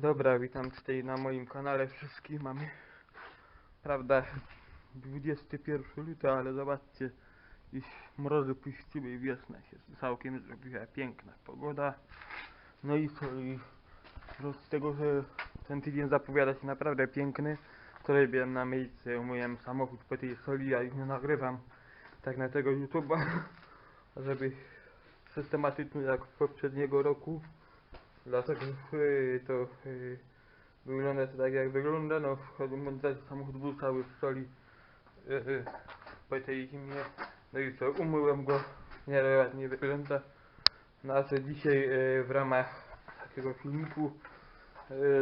Dobra, witam tutaj na moim kanale wszystkich. Mamy, prawda, 21 luty, ale zobaczcie, dziś mrozy puściły i wiosna się całkiem zrobiła, piękna pogoda. No i co, i z tego, że ten tydzień zapowiada się naprawdę piękny, to robię na miejsce, umyłem samochód po tej soli, a już nie nagrywam tak na tego YouTube'a, żeby systematycznie jak poprzedniego roku Dlatego yy, to yy, wygląda to tak jak wygląda, no montaż samochód był cały w soli yy, yy, po tej zimie, no i co, umyłem go, nie ładnie wygląda. No a co dzisiaj yy, w ramach takiego filmiku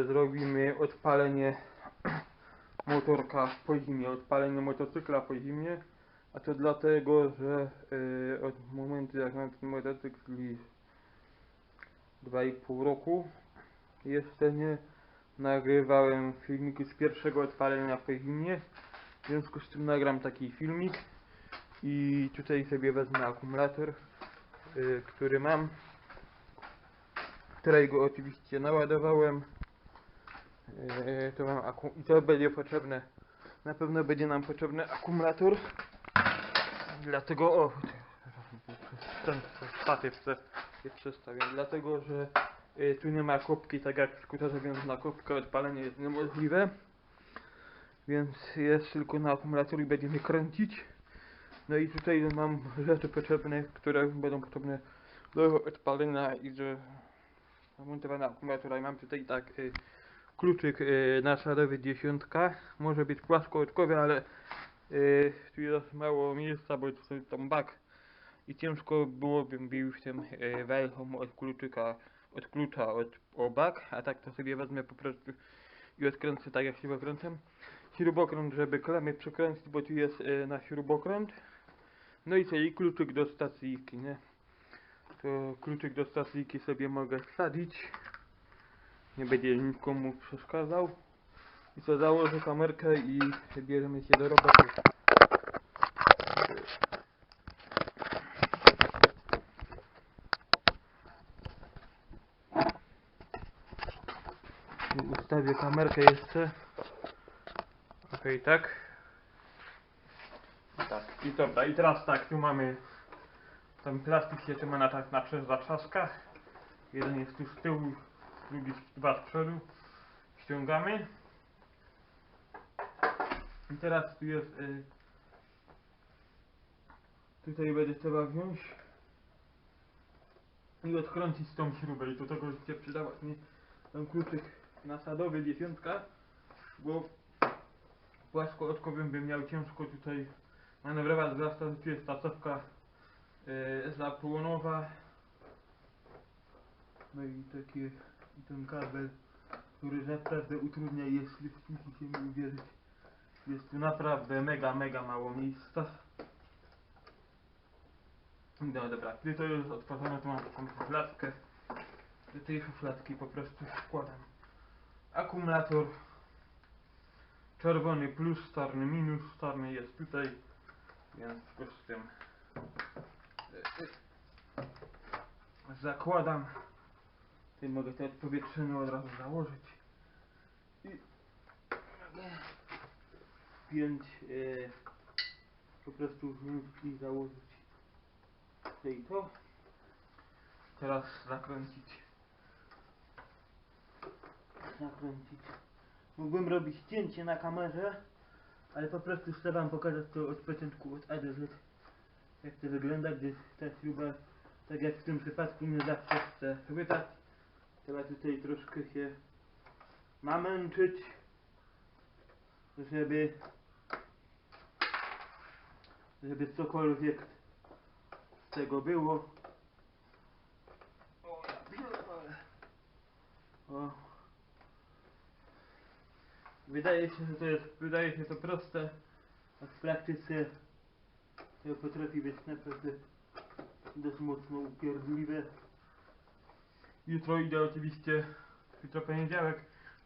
zrobimy odpalenie motorka po zimie, odpalenie motocykla po zimie, a to dlatego, że od momentu jak mam ten motocykl 2,5 roku. Jeszcze nie nagrywałem filmiku z pierwszego odpalenia po zimie. W związku z tym nagram taki filmik i tutaj sobie wezmę akumulator, y, który mam, którego oczywiście naładowałem. Y, to mam akum i to będzie potrzebne. Na pewno będzie nam potrzebny akumulator. Dlatego o ten chcę się przestawiam, dlatego że y, tu nie ma kopki, tak jak w skuterze, więc na kopkę odpalenie jest niemożliwe. Więc jest tylko na akumulator i będziemy kręcić. No i tutaj mam rzeczy potrzebne, które będą potrzebne do odpalenia i do zamontowania akumulatora. I mam tutaj tak y, kluczyk y, naszadowy dziesiątka. Może być płaskoodkowy, ale y, tu jest mało miejsca, bo tu tam bak i ciężko byłoby mi już tym e, od kluczyka, od klucza od obak, a tak to sobie wezmę po prostu i odkręcę tak jak się wykręcam. Śrubokręt, żeby klemy przekręcić, bo tu jest e, na śrubokręt. No i i kluczyk do stacyjki, nie? To kluczyk do stacyjki sobie mogę wsadzić. Nie będzie nikomu przeszkadzał. I co, założę kamerkę i bierzemy się do roboty. Ustawię kamerkę jeszcze. Okej, tak. Tak. I dobra, i teraz tak, tu mamy ten plastik się trzyma na, tak- na trzech zatrzaskach. Jeden jest tu z tyłu, drugi dwa z przodu. Ściągamy. I teraz tu jest y, tutaj będzie trzeba wziąć i odkręcić tą śrubę i do tego się przydawać mi ten kluczyk nasadowy dziesiątka, bo płaskoodkowym bym miał ciężko tutaj manewrować, zwłaszcza, że tu jest stacówka yy, zapłonowa. No i takie, i ten kabel, który naprawdę utrudnia jeśli musicie mi uwierzyć. Jest tu naprawdę mega, mega mało miejsca. No dobra, gdy to jest otworzone, to mam taką szufladkę. Do tej szufladki po prostu wkładam akumulator czerwony plus, czarny minus, czarny jest tutaj, więc w związku z tym e, e, zakładam. Tutaj mogę te odpowietrzenie od razu założyć i pięć e, po prostu i założyć tutaj to. Teraz zakręcić nakręcić. Mógłbym robić cięcie na kamerze, ale po prostu chcę wam pokazać to od początku, od A do Z. Jak to wygląda, gdy ta śruba, tak jak w tym przypadku, nie zawsze chce chwytać. Trzeba tutaj troszkę się namęczyć, żeby żeby cokolwiek z tego było. O. Wydaje się, że to jest, wydaje się to proste, a w praktyce to potrafi być naprawdę dość mocno upierdliwe. Jutro idę oczywiście, jutro poniedziałek,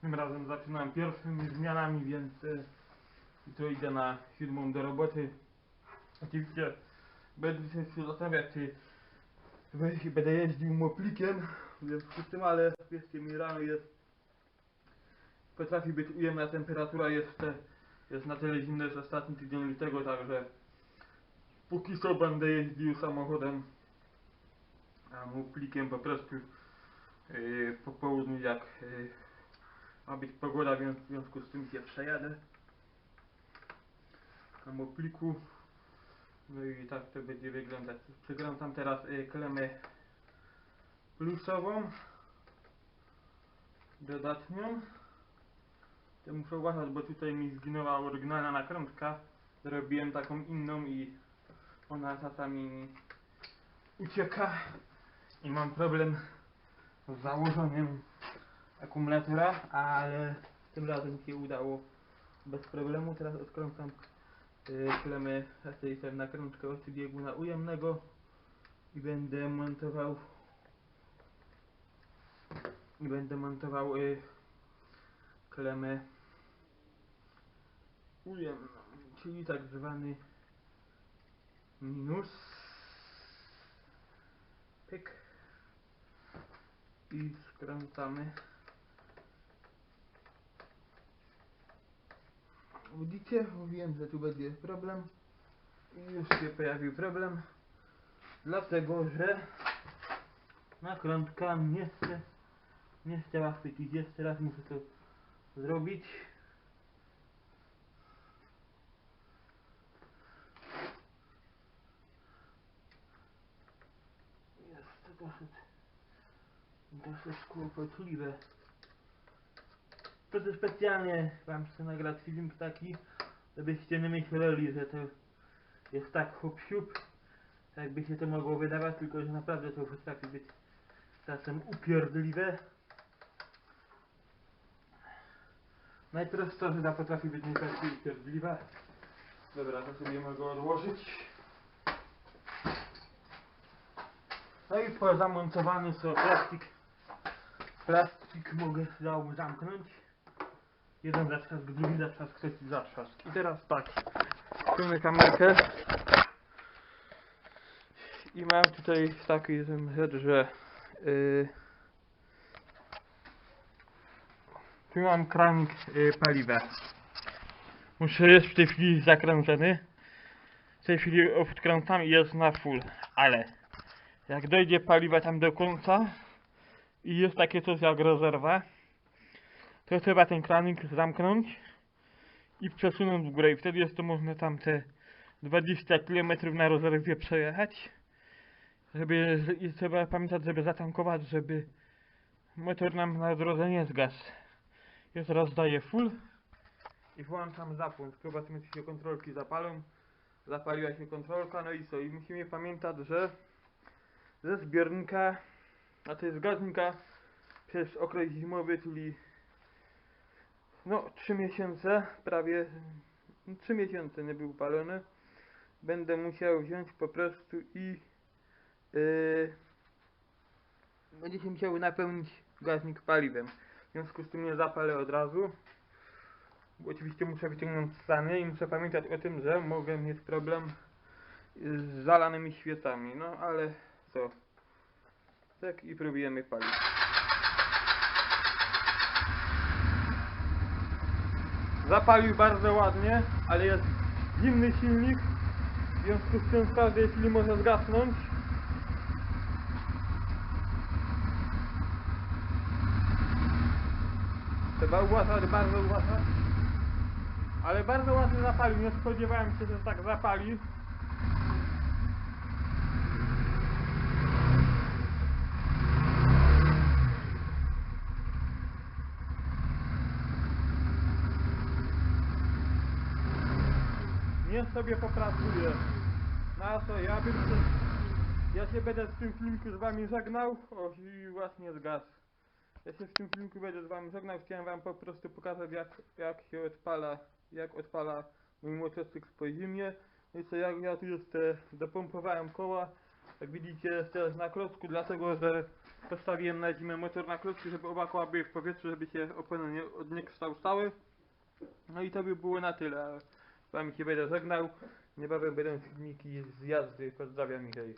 tym razem zaczynam pierwszymi zmianami, więc e, jutro idę na siódmą do roboty. Oczywiście będę się zastanawiać, czy będę jeździł moplikiem, w związku z tym, ale wierzcie mi, rano jest potrafi być ujemna temperatura, jest, te, jest na tyle zimno z ostatni tydzień lutego, także póki co będę jeździł samochodem, a mu plikiem po prostu yy, po południu jak yy, ma być pogoda, więc w związku z tym się przejadę. Tam o pliku. No i tak to będzie wyglądać. Przygram tam teraz y, klemę plusową. Dodatnią. To muszę uważać, bo tutaj mi zginęła oryginalna nakrętka. Zrobiłem taką inną i ona czasami mi ucieka. I mam problem z założeniem akumulatora, ale tym razem się udało bez problemu. Teraz odkręcam y, klemę tej tej nakrętkę od bieguna ujemnego i będę montował i będę montował y, klemę ujemną, czyli tak zwany minus pyk i skręcamy Widzicie? Mówiłem, że tu będzie problem. I już się pojawił problem. Dlatego, że nakrętka nie chce, nie chciała chwycić. Jeszcze raz muszę to zrobić. Jest to dosyć, dosyć kłopotliwe. To specjalnie wam chcę nagrać film taki, żebyście nie myśleli, że to jest tak hop siup, tak by się to mogło wydawać, tylko że naprawdę to potrafi być czasem upierdliwe. Najprostsza rzecz potrafi być upierdliwa. Dobra, to sobie mogę odłożyć. No i zamontowany sobie plastik, plastik mogę zamknąć. Jeden zatrzask, drugi zatrzask, trzeci zatrzask. I teraz tak, ściągnę kamerkę i mam tutaj taki rzecz, że yy, tu mam kranik yy, paliwa. Muszę jest w tej chwili zakręcony. W tej chwili odkręcam i jest na full, ale jak dojdzie paliwa tam do końca i jest takie coś jak rezerwa, to trzeba ten kranik zamknąć i przesunąć w górę i wtedy jest to można tam te 20 km na rezerwie przejechać. Żeby, i trzeba pamiętać, żeby zatankować, żeby motor nam na drodze nie zgasł. Ja teraz daję full i włączam zapłon. Czy się kontrolki zapalą. Zapaliła się kontrolka, no i co? I musimy pamiętać, że ze zbiornika, a to jest gaznika przez okres zimowy, czyli no 3 miesiące, prawie 3 miesiące nie był palony. Będę musiał wziąć po prostu i yy, będzie się musiał napełnić gaznik paliwem. W związku z tym nie zapalę od razu. Bo oczywiście muszę wyciągnąć stany i muszę pamiętać o tym, że mogę mieć problem z zalanymi świecami. No ale co? Tak i próbujemy palić. Zapalił bardzo ładnie, ale jest zimny silnik. W związku z tym w każdej chwili może zgasnąć. Trzeba uważać, bardzo uważać. Ale bardzo ładnie zapalił, nie spodziewałem się, że tak zapali. Niech sobie popracuje. Na co ja bym. Ja się będę w tym filmiku z wami żegnał. O i właśnie zgasł. Ja się w tym filmiku będę z wami żegnał. Chciałem wam po prostu pokazać jak, jak się odpala, jak odpala mój motocykl po zimie. No i co jak ja tu jeszcze dopompowałem koła. Jak widzicie teraz na klocku, dlatego że postawiłem na zimę motor na klocku, żeby oba koła były w powietrzu, żeby się opony nie, od nie kształtały. No i to by było na tyle. Z wami się będę żegnał. Niebawem będą filmiki z jazdy. Pozdrawiam i hej.